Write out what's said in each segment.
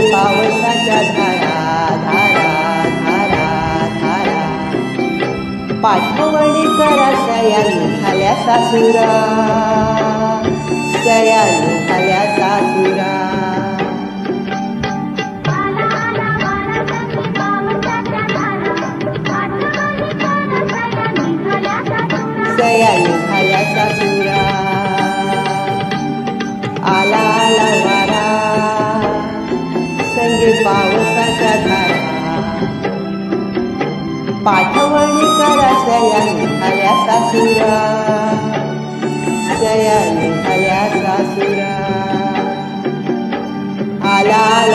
पावसाच्या धारा धारा धारा धारा. पाठवणी करा सया निघाल्या सासुरा. सया निघाल्या सासुरा. सया निघाल्या सासुरा. आला आला वारा संगे पावसाच्या धारा पाठवणी करा सया निघाल्या सासुरा सया निघाल्या सासुरा आला आला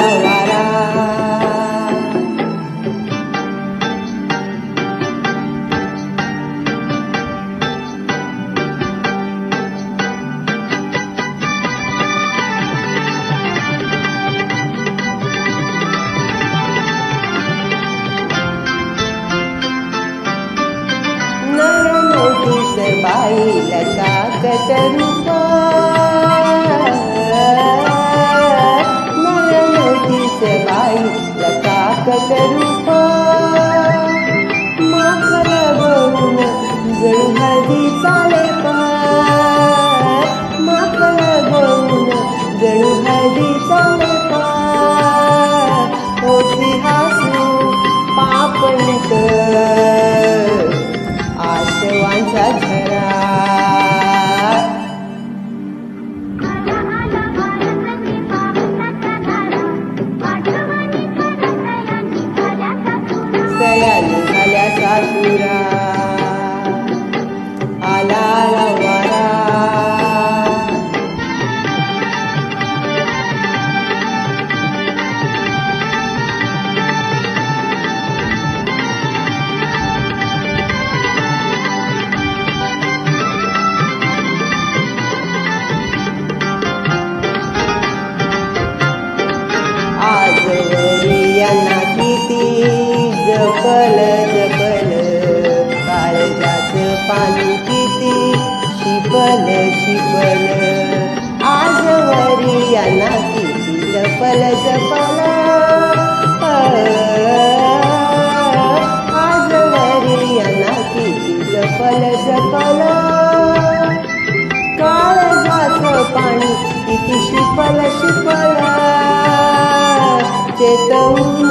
रूप नवनवतीच बाईल काकत रूप माखर गळून जळू हळदी चाले पाय las. शिपल आजवरी यांना तिची जपल जपल. आजवरी यांना तिची जपल जपल काळ जाचं पाणी किती शिपल शिपल. चेतवून